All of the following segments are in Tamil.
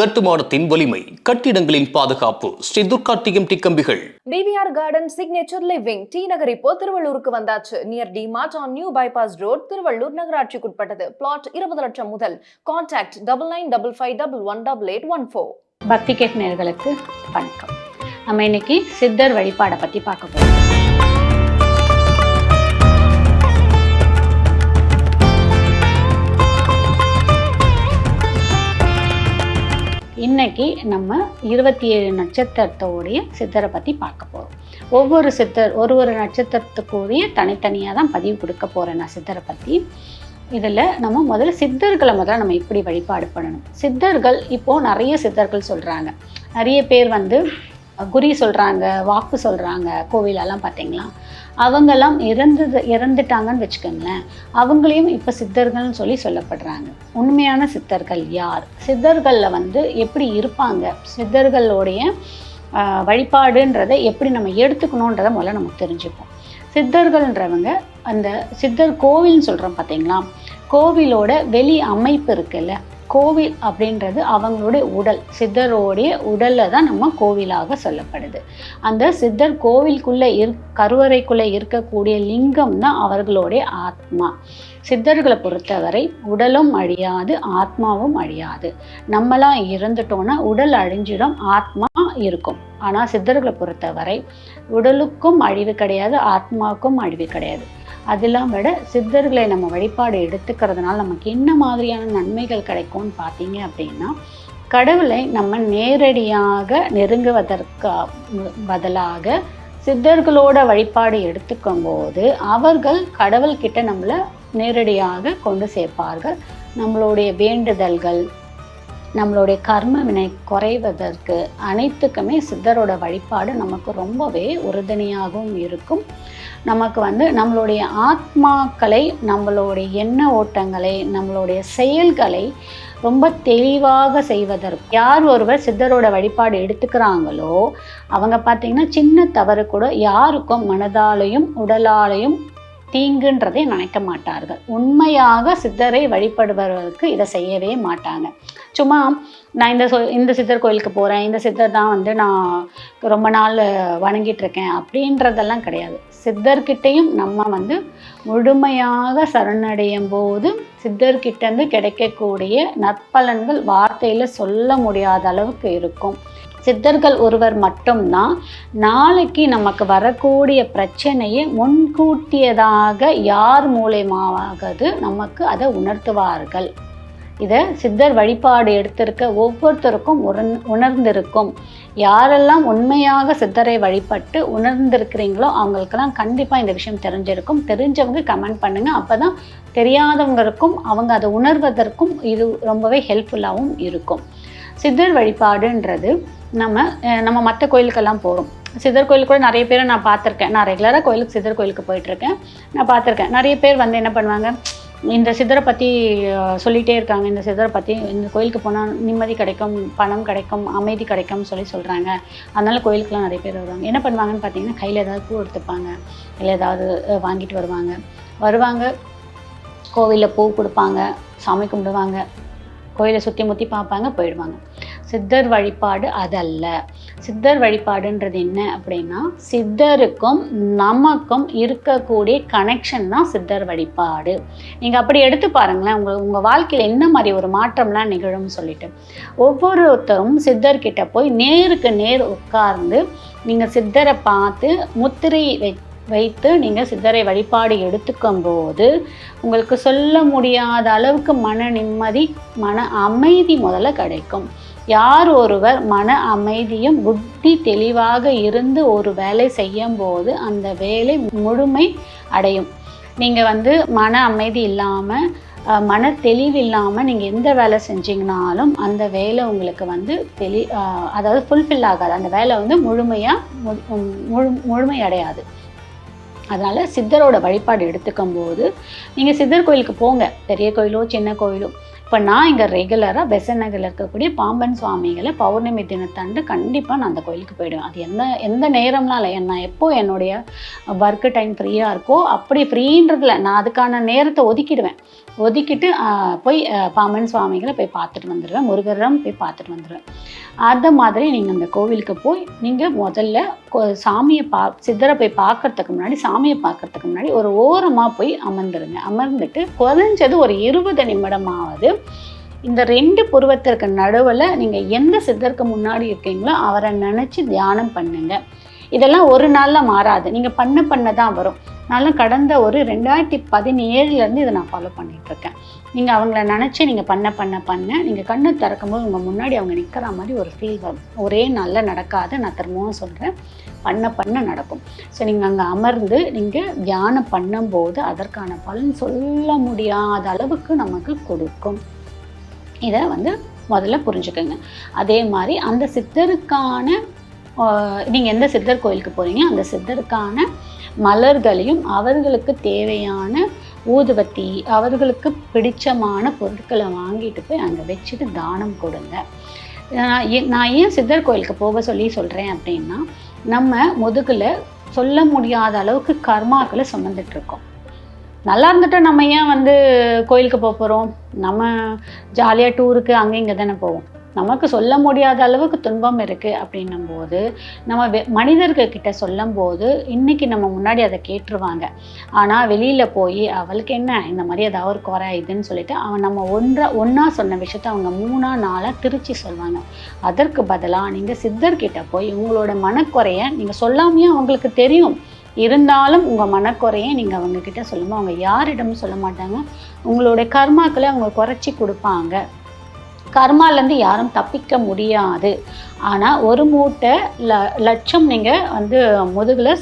கட்டுமானத்தின் வலிமை கட்டிடங்களின் பாதுகாப்பு ஸ்ரீ துர்கா டிஎம்டி கம்பிகள். TVR garden signature living T Nagar இப்போ திருவள்ளூருக்கு வந்தாச்சு. Near D mart on new bypass road Tiruvallur நகராட்சிக்குட்பட்டது. பிளாட் இருபது லட்சம் முதல். Contact double nine double five double one double eight one four பக்தி கேட் நேயர்களுக்கு வணக்கம். நம்ம இன்னைக்கு சித்தர் வழிபாடை பற்றி பார்க்க போகிறோம் இன்னைக்கு நம்ம இருபத்தி ஏழு நட்சத்திரத்தோடைய சித்தரை பற்றி பார்க்க போகிறோம் ஒவ்வொரு சித்தர் ஒரு ஒரு நட்சத்திரத்துக்குரிய தனித்தனியாக தான் பதிவு கொடுக்க போகிறேன் நான் சித்தரை பற்றி இதில் நம்ம முதல்ல சித்தர்களை முதல்ல நம்ம இப்படி வழிபாடு பண்ணணும். சித்தர்கள் இப்போது நிறைய சித்தர்கள் சொல்கிறாங்க நிறைய பேர் வந்து குறி சொல்கிறாங்க வாக்கு சொல்கிறாங்க கோவிலெல்லாம் பார்த்தீங்களா? அவங்கெல்லாம் இறந்தது இறந்துட்டாங்கன்னு வச்சுக்கோங்களேன். அவங்களையும் இப்போ சித்தர்கள்னு சொல்லி சொல்லப்படுறாங்க. உண்மையான சித்தர்கள் யார்? சித்தர்களில் வந்து எப்படி இருப்பாங்க? சித்தர்களுடைய வழிபாடுன்றதை எப்படி நம்ம எடுத்துக்கணுன்றதை முதல்ல நமக்கு தெரிஞ்சுப்போம். சித்தர்கள்ன்றவங்க அந்த சித்தர் கோவில்னு சொல்கிறோம் பார்த்தீங்களா கோவிலோட வெளி அமைப்பு இருக்குல்ல கோவில் அப்படின்றது அவங்களுடைய உடல் சித்தரோடைய உடலில் தான் நம்ம கோவிலாக சொல்லப்படுது. அந்த சித்தர் கோவிலுக்குள்ளே இரு கருவறைக்குள்ளே இருக்கக்கூடிய லிங்கம் தான் அவர்களுடைய ஆத்மா. சித்தர்களை பொறுத்தவரை உடலும் அழியாது ஆத்மாவும் அழியாது. நம்மளாம் இறந்துட்டோம்னா உடல் அழிஞ்சிடும் ஆத்மா இருக்கும். ஆனால் சித்தர்களை பொறுத்தவரை உடலுக்கும் அழிவு கிடையாது ஆத்மாவுக்கும் அழிவு கிடையாது. அதெல்லாம் விட சித்தர்களை நம்ம வழிபாடு எடுத்துக்கிறதுனால நமக்கு என்ன மாதிரியான நன்மைகள் கிடைக்கும்னு பார்த்தீங்க அப்படின்னா கடவுளை நம்ம நேரடியாக நெருங்குவதற்கு பதிலாக சித்தர்களோட வழிபாடு எடுத்துக்கும் போது அவர்கள் கடவுள்கிட்ட நம்மளை நேரடியாக கொண்டு சேர்ப்பார்கள். நம்மளுடைய வேண்டுதல்கள் நம்மளுடைய கர்ம வினை குறைவதற்கு அனைத்துக்குமே சித்தரோட வழிபாடு நமக்கு ரொம்பவே உறுதுணையாகவும் இருக்கும். நமக்கு வந்து நம்மளுடைய ஆத்மாக்களை நம்மளுடைய எண்ண ஓட்டங்களை நம்மளுடைய செயல்களை ரொம்ப தெளிவாக செய்வதற்கு யார் ஒருவர் சித்தரோட வழிபாடு எடுத்துக்கிறாங்களோ அவங்க பார்த்தீங்கன்னா சின்ன தவறு கூட யாருக்கும் மனதாலையும் உடலாலையும் தீங்குன்றதை நினைக்க மாட்டார்கள். உண்மையாக சித்தரை வழிபடுபவர்களுக்கு இதை செய்யவே மாட்டாங்க. சும்மா நான் இந்த சொ இந்த சித்தர் கோயிலுக்கு போகிறேன் இந்த சித்தர் தான் வந்து நான் ரொம்ப நாள் வணங்கிட்டு இருக்கேன் அப்படின்றதெல்லாம் கிடையாது. சித்தர்கிட்டையும் நம்ம வந்து முழுமையாக சரணடையும் போது சித்தர்கிட்டேருந்து கிடைக்கக்கூடிய நற்பலன்கள் வார்த்தையில் சொல்ல முடியாத அளவுக்கு இருக்கும். சித்தர்கள் ஒருவர் மட்டும்தான் நாளைக்கு நமக்கு வரக்கூடிய பிரச்சனையை முன்கூட்டியதாக யார் மூலயமாவது நமக்கு அதை உணர்த்துவார்கள். இதை சித்தர் வழிபாடு எடுத்திருக்க ஒவ்வொருத்தருக்கும் உணர் உணர்ந்திருக்கும். யாரெல்லாம் உண்மையாக சித்தரை வழிபட்டு உணர்ந்திருக்கிறீங்களோ அவங்களுக்கெல்லாம் கண்டிப்பாக இந்த விஷயம் தெரிஞ்சிருக்கும். தெரிஞ்சவங்க கமெண்ட் பண்ணுங்கள் அப்போ தான் தெரியாதவங்களுக்கும் அவங்க அதை உணர்வதற்கும் இது ரொம்பவே ஹெல்ப்ஃபுல்லாகவும் இருக்கும். சித்தர் வழிபாடுன்றது நம்ம நம்ம மற்ற கோயிலுக்கெல்லாம் போகிறோம் சிதர் கோயிலுக்கு கூட நிறைய பேரை நான் பார்த்துருக்கேன். நான் ரெகுலராக கோயிலுக்கு சிதர் கோயிலுக்கு போயிட்டுருக்கேன். நான் பார்த்துருக்கேன். நிறைய பேர் வந்து என்ன பண்ணுவாங்க இந்த சிதரை பற்றி சொல்லிகிட்டே இருக்காங்க. இந்த சிதரை பற்றி இந்த கோயிலுக்கு போனால் நிம்மதி கிடைக்கும் பணம் கிடைக்கும் அமைதி கிடைக்கும்னு சொல்லி சொல்கிறாங்க அதனால் கோயிலுக்குலாம் நிறைய பேர் வருவாங்க. என்ன பண்ணுவாங்கன்னு பார்த்தீங்கன்னா கையில் ஏதாவது பூ எடுத்துப்பாங்க. இல்லை ஏதாவது வாங்கிட்டு வருவாங்க. வருவாங்க கோவிலில் பூ கொடுப்பாங்க சாமி கும்பிடுவாங்க. கோயிலை சுற்றி முற்றி பார்ப்பாங்க போயிடுவாங்க. சித்தர் வழிபாடு அதல்ல. சித்தர் வழிபாடுன்றது என்ன அப்படின்னா சித்தருக்கும் நமக்கும் இருக்கக்கூடிய கனெக்ஷன் தான் சித்தர் வழிபாடு. நீங்கள் அப்படி எடுத்து பாருங்களேன் உங்கள் உங்கள் வாழ்க்கையில் என்ன மாதிரி ஒரு மாற்றம்லாம் நிகழும்னு சொல்லிட்டு. ஒவ்வொருத்தரும் சித்தர்கிட்ட போய் நேருக்கு நேர் உட்கார்ந்து நீங்கள் சித்தரை பார்த்து முத்திரை வை வைத்து நீங்கள் சித்தரை வழிபாடு எடுத்துக்கும் போது உங்களுக்கு சொல்ல முடியாத அளவுக்கு மன நிம்மதி மன அமைதி முதல்ல கிடைக்கும். யார் ஒருவர் மன அமைதியும் புத்தி தெளிவாக இருந்து ஒரு வேலை செய்யும் போது அந்த வேலை முழுமை அடையும். நீங்கள் வந்து மன அமைதி இல்லாமல் மன தெளிவு இல்லாமல் நீங்கள் எந்த வேலை செஞ்சீங்கனாலும் அந்த வேலை உங்களுக்கு வந்து தெளி அஹ், அதாவது ஃபுல்ஃபில் ஆகாது. அந்த வேலை வந்து முழுமையாக முழு முழுமை அடையாது. அதனால் சித்தரோட வழிபாடு எடுத்துக்கும் போது நீங்கள் சித்தர் கோயிலுக்கு போங்க. பெரிய கோயிலோ சின்ன கோயிலோ இப்போ நான் இங்கே ரெகுலராக பெசன் நகரில் இருக்கக்கூடிய பாம்பன் சுவாமிகளை பௌர்ணமி தினத்தாண்டு கண்டிப்பாக நான் அந்த கோயிலுக்கு போயிடுவேன். அது எந்த எந்த நேரம்னால நான் எப்போ என்னுடைய ஒர்க்கு டைம் ஃப்ரீயாக இருக்கோ அப்படி ஃப்ரீன்றதுல நான் அதுக்கான நேரத்தை ஒதுக்கிடுவேன். ஒதுக்கிட்டு போய் பாமன் சுவாமிகளை போய் பார்த்துட்டு வந்துடுவேன் முருகரம் போய் பார்த்துட்டு வந்துடுவேன் அந்த மாதிரி நீங்கள் அந்த கோவிலுக்கு போய் நீங்கள் முதல்ல சாமியை பா சித்தரை போய் பார்க்கறதுக்கு முன்னாடி சாமியை பார்க்கறதுக்கு முன்னாடி ஒரு ஓரமாக போய் அமர்ந்துருங்க. அமர்ந்துட்டு குறைஞ்சது ஒரு இருபது நிமிடமாவது இந்த ரெண்டு புருவத்திற்கு நடுவில் நீங்கள் எந்த சித்தருக்கு முன்னாடி இருக்கீங்களோ அவரை நினச்சி தியானம் பண்ணுங்க. இதெல்லாம் ஒரு நாளில் மாறாது. நீங்கள் பண்ண பண்ண தான் வரும். நான்லாம் கடந்த ஒரு ரெண்டாயிரத்தி பதினேழுலேருந்து இதை நான் ஃபாலோ பண்ணிகிட்ருக்கேன் நீங்கள் அவங்கள நினச்சி நீங்கள் பண்ண பண்ண பண்ண நீங்கள் கண்ணு திறக்கும்போது உங்கள் முன்னாடி அவங்க நிற்கிற மாதிரி ஒரு ஃபீல் வரும். ஒரே நாளில் நடக்காது நான் திரும்பவும் சொல்கிறேன் பண்ண பண்ண நடக்கும். ஸோ நீங்கள் அங்கே அமர்ந்து நீங்கள் தியானம் பண்ணும்போது அதற்கான பலன் சொல்ல முடியாத அளவுக்கு நமக்கு கொடுக்கும். இதை வந்து முதல்ல புரிஞ்சுக்கோங்க. அதே மாதிரி அந்த சித்தருக்கான நீங்கள் எந்த சித்தர் கோயிலுக்கு போகிறீங்க அந்த சித்தருக்கான மலர்களையும் அவர்களுக்கு தேவையான ஊதுவத்தி அவர்களுக்கு பிடிச்சமான பொருட்களை வாங்கிட்டு போய் அங்கே வச்சுட்டு தானம் கொடுங்க. நான் ஏன் நான் ஏன் சித்தர் கோயிலுக்கு போக சொல்லி சொல்கிறேன் அப்படின்னா நம்ம முதுகில் சொல்ல முடியாத அளவுக்கு கர்மாக்களை சுமந்துட்டுருக்கோம் நல்லா இருந்துட்டு நம்ம ஏன் வந்து கோயிலுக்கு போக போகிறோம் நம்ம ஜாலியாக டூருக்கு அங்கே இங்கே தானே போவோம். நமக்கு சொல்ல முடியாத அளவுக்கு துன்பம் இருக்குது அப்படின்னும் போது நம்ம வெ மனிதர்கள் சொல்லும் போது இன்னைக்கு நம்ம முன்னாடி அதை கேட்டுருவாங்க. ஆனால் வெளியில் போய் அவளுக்கு என்ன இந்த மாதிரி ஏதாவது ஒரு குறை இதுன்னு சொல்லிட்டு அவன் நம்ம ஒன்றா ஒன்றா சொன்ன விஷயத்த அவங்க மூணா நாளாக திருச்சி சொல்லுவாங்க அதற்கு பதிலாக நீங்கள் சித்தர்கிட்ட போய் உங்களோட மனக்குறையை நீங்கள் சொல்லாமையே அவங்களுக்கு தெரியும். இருந்தாலும் உங்கள் மனக்குறையை நீங்கள் அவங்கக்கிட்ட சொல்லும்போது அவங்க யாரிடமும் சொல்ல மாட்டாங்க. உங்களுடைய கர்மாக்களை அவங்க குறைச்சி கொடுப்பாங்க. கர்மாலேருந்து யாரும் தப்பிக்க முடியாது. ஆனால் ஒரு மூட்டை ல லட்சம் நீங்கள் வந்து முதுகில்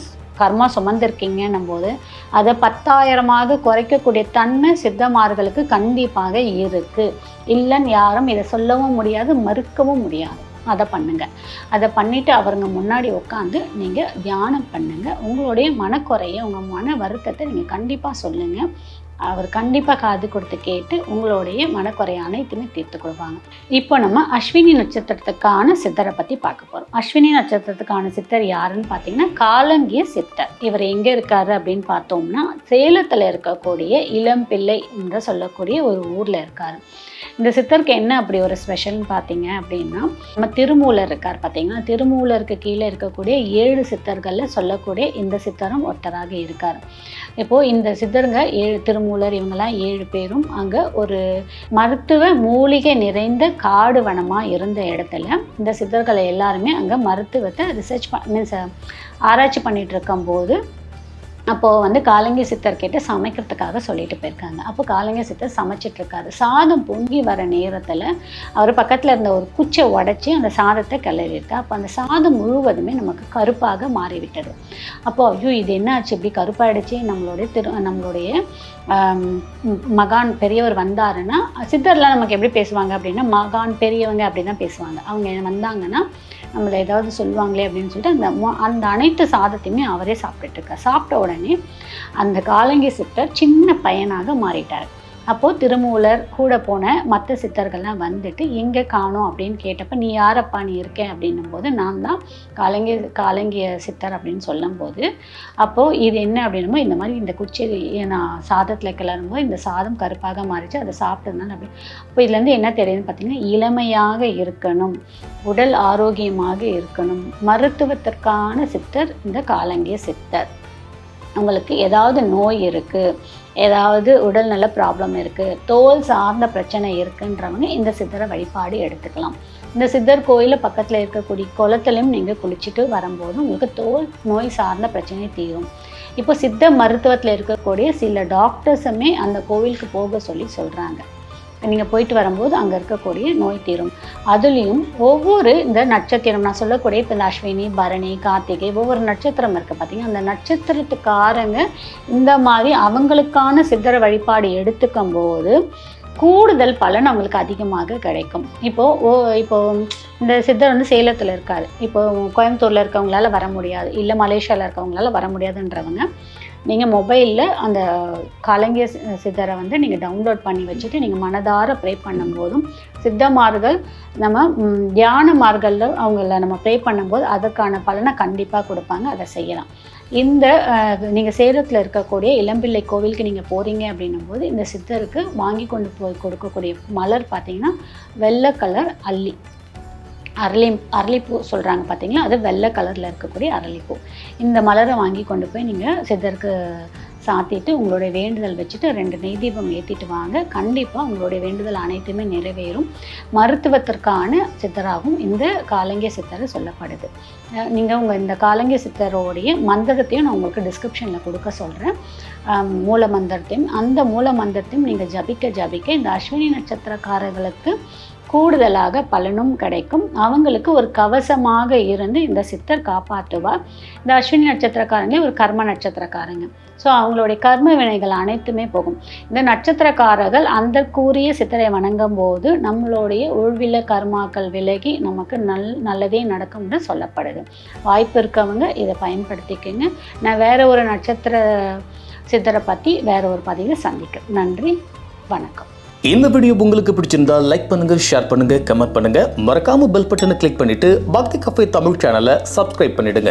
கர்மா சுமந்திருக்கீங்கன்னும் போது அதை பத்தாயிரமாக குறைக்கக்கூடிய தன்மை சித்தமார்களுக்கு கண்டிப்பாக இருக்குது இல்லைன்னு யாரும் இதை சொல்லவும் முடியாது மறுக்கவும் முடியாது. அதை பண்ணுங்கள் அதை பண்ணிவிட்டு அவருங்க முன்னாடி உட்காந்து நீங்கள் தியானம் பண்ணுங்கள் உங்களுடைய மனக்குறையை உங்கள் மன வருத்தத்தை நீங்கள் கண்டிப்பாக சொல்லுங்கள் அவர் கண்டிப்பாக காது கொடுத்து கேட்டு உங்களுடைய மனக்குறைய அனைத்துமே தீர்த்து கொடுப்பாங்க இப்போ நம்ம அஸ்வினி நட்சத்திரத்துக்கான சித்தரை பற்றி பார்க்க போகிறோம் அஸ்வினி நட்சத்திரத்துக்கான சித்தர் யாருன்னு பார்த்தீங்கன்னா காலங்கிய சித்தர். இவர் எங்கே இருக்காரு அப்படின்னு பார்த்தோம்னா சேலத்தில் இருக்கக்கூடிய இளம்பிள்ளை என்று சொல்லக்கூடிய ஒரு ஊரில் இருக்கார். இந்த சித்தருக்கு என்ன அப்படி ஒரு ஸ்பெஷல்னு பார்த்தீங்க அப்படின்னா நம்ம திருமூலர் இருக்கார் பார்த்தீங்கன்னா திருமூலருக்கு கீழே இருக்கக்கூடிய ஏழு சித்தர்களில் சொல்லக்கூடிய இந்த சித்தரும் ஒருத்தராக இருக்கார். இப்போது இந்த சித்தருங்க ஏழு திருமூலர் இவங்கெல்லாம் ஏழு பேரும் அங்கே ஒரு மருத்துவ மூலிகை நிறைந்த காடு வனமாக இருந்த இடத்துல இந்த சித்தர்களை எல்லாருமே அங்கே மருத்துவத்தை ரிசர்ச் ப மீன்ஸ் ஆராய்ச்சி பண்ணிகிட்டு இருக்கும்போது அப்போது வந்து காலங்கி சித்தர்கிட்ட சமைக்கிறதுக்காக சொல்லிட்டு போயிருக்காங்க. அப்போ காலங்கி சித்தர் சமைச்சிட்ருக்காரு. சாதம் பொங்கி வர நேரத்தில் அவர் பக்கத்தில் இருந்த ஒரு குச்சை உடச்சி அந்த சாதத்தை கிளறிட்டு அப்போ அந்த சாதம் முழுவதுமே நமக்கு கருப்பாக மாறிவிட்டது. அப்போது ஐயோ இது என்ன ஆச்சு இப்படி கருப்பாயிடுச்சு. நம்மளுடைய திரு நம்மளுடைய மகான் பெரியவர் வந்தாருன்னா சித்தர்லாம் நமக்கு எப்படி பேசுவாங்க அப்படின்னா மகான் பெரியவங்க அப்படி தான் பேசுவாங்க. அவங்க வந்தாங்கன்னா நம்மளை ஏதாவது சொல்லுவாங்களே அப்படின்னு சொல்லிட்டு அந்த அந்த அனைத்து சாதத்தையுமே அவரே சாப்பிட்டுட்டு இருக்கார். சாப்பிட்ட உடனே அந்த காலங்கி சித்தர் சின்ன பையனாக மாறிட்டார். அப்போது திருமூலர் கூட போன மற்ற சித்தர்கள்லாம் வந்துட்டு எங்கே காணோம்? அப்படின்னு கேட்டப்ப நீ யாரப்பா? நீ இருக்கேன் அப்படின்னும் போது நான் தான் காலங்கிய காலங்கிய சித்தர் அப்படின்னு சொல்லும்போது அப்போது இது என்ன அப்படின்னும் இந்த மாதிரி இந்த குச்சி நான் சாதத்தில் கிளறும்போது இந்த சாதம் கருப்பாக மாறிச்சு அதை சாப்பிட்டதுனால அப்படி. அப்போ இதுலேருந்து என்ன தெரியுதுன்னு பார்த்தீங்கன்னா இளமையாக இருக்கணும் உடல் ஆரோக்கியமாக இருக்கணும் மருத்துவத்திற்கான சித்தர் இந்த காலங்கிய சித்தர். உங்களுக்கு ஏதாவது நோய் இருக்குது ஏதாவது உடல்நல ப்ராப்ளம் இருக்குது தோல் சார்ந்த பிரச்சனை இருக்குன்றவங்க இந்த சித்தரை வழிபாடு எடுத்துக்கலாம். இந்த சித்தர் கோயிலில் பக்கத்தில் இருக்கக்கூடிய குளத்துலையும் நீங்கள் குளிச்சுட்டு வரும்போது உங்களுக்கு தோல் நோய் சார்ந்த பிரச்சனை தீரும். இப்போ சித்த மருத்துவத்தில் இருக்கக்கூடிய சில டாக்டர்ஸுமே அந்த கோவிலுக்கு போக சொல்லி சொல்கிறாங்க நீங்கள் போயிட்டு வரும்போது அங்கே இருக்கக்கூடிய நோய் தீரும். அதுலேயும் ஒவ்வொரு இந்த நட்சத்திரம் நான் சொல்லக்கூடிய இப்போ இந்த அஸ்வினி பரணி கார்த்திகை ஒவ்வொரு நட்சத்திரம் இருக்குது பார்த்தீங்கன்னா அந்த நட்சத்திரத்துக்காரங்க இந்த மாதிரி அவங்களுக்கான சித்தர வழிபாடு எடுத்துக்கும் போது கூடுதல் பலன் அவங்களுக்கு அதிகமாக கிடைக்கும். இப்போது ஓ இப்போது இந்த சித்தர் வந்து சேலத்தில் இருக்கார். இப்போது கோயம்புத்தூரில் இருக்கவங்களால வர முடியாது. இல்லை மலேசியாவில் இருக்கவங்களால வர முடியாதுன்றவங்க நீங்கள் மொபைலில் அந்த கலைஞர் சித்தரை வந்து நீங்கள் டவுன்லோட் பண்ணி வச்சுட்டு நீங்கள் மனதார ப்ரே பண்ணும்போதும் சித்தமார்கள் நம்ம தியான தியானமார்களில் அவங்கள நம்ம ப்ரே பண்ணும்போது அதுக்கான பலனை கண்டிப்பாக கொடுப்பாங்க அதை செய்யலாம். இந்த நீங்கள் சேலத்தில் இருக்கக்கூடிய இளம்பிள்ளை கோவிலுக்கு நீங்கள் போகிறீங்க அப்படின்னும் போது இந்த சித்தருக்கு வாங்கி கொண்டு போய் கொடுக்கக்கூடிய மலர் பார்த்தீங்கன்னா வெள்ளை கலர் அல்லி. அரளி அரளிப்பூ சொல்கிறாங்க பார்த்தீங்களா அது வெள்ளை கலரில் இருக்கக்கூடிய அரளிப்பூ. இந்த மலரை வாங்கி கொண்டு போய் நீங்கள் சித்தருக்கு சாத்திட்டு உங்களுடைய வேண்டுதல் வச்சுட்டு ரெண்டு நெய் தீபம் ஏற்றிட்டு வாங்க. கண்டிப்பாக உங்களுடைய வேண்டுதல் அனைத்துமே நிறைவேறும். மருத்துவத்திற்கான சித்தராகவும் இந்த காலங்கிய சித்தர் சொல்லப்படுது. நீங்கள் உங்கள் இந்த காலங்கிய சித்தரோடைய மந்திரத்தையும் நான் உங்களுக்கு டிஸ்கிரிப்ஷனில் கொடுக்க சொல்கிறேன் மூல மந்திரத்தையும் அந்த மூல மந்திரத்தையும் நீங்கள் ஜபிக்க ஜபிக்க இந்த அஸ்வினி நட்சத்திரக்காரர்களுக்கு கூடுதலாக பலனும் கிடைக்கும். அவங்களுக்கு ஒரு கவசமாக இருந்து இந்த சித்தர் காப்பாற்றுவார். இந்த அஸ்வினி நட்சத்திரக்காரங்களே ஒரு கர்ம நட்சத்திரக்காரங்க. ஸோ அவங்களுடைய கர்ம வினைகள் அனைத்துமே போகும். இந்த நட்சத்திரக்காரர்கள் அந்த கூறிய சித்தரை வணங்கும் போது நம்மளுடைய உள்வில கர்மாக்கள் விலகி நமக்கு நல் நல்லதே நடக்கும்னு சொல்லப்படுது. வாய்ப்பு இருக்கவங்க இதை பயன்படுத்திக்கங்க. நான் வேற ஒரு நட்சத்திர சித்தரை பற்றி வேற ஒரு பதிவில் சந்திக்கிறேன். நன்றி வணக்கம். இந்த வீடியோ உங்களுக்கு பிடிச்சிருந்தா லைக் பண்ணுங்க ஷேர் பண்ணுங்க கமெண்ட் பண்ணுங்க. மறக்காம பெல் பட்டனை கிளிக் பண்ணிட்டு பக்தி கஃபே தமிழ் சேனலை சப்ஸ்கிரைப் பண்ணிடுங்க.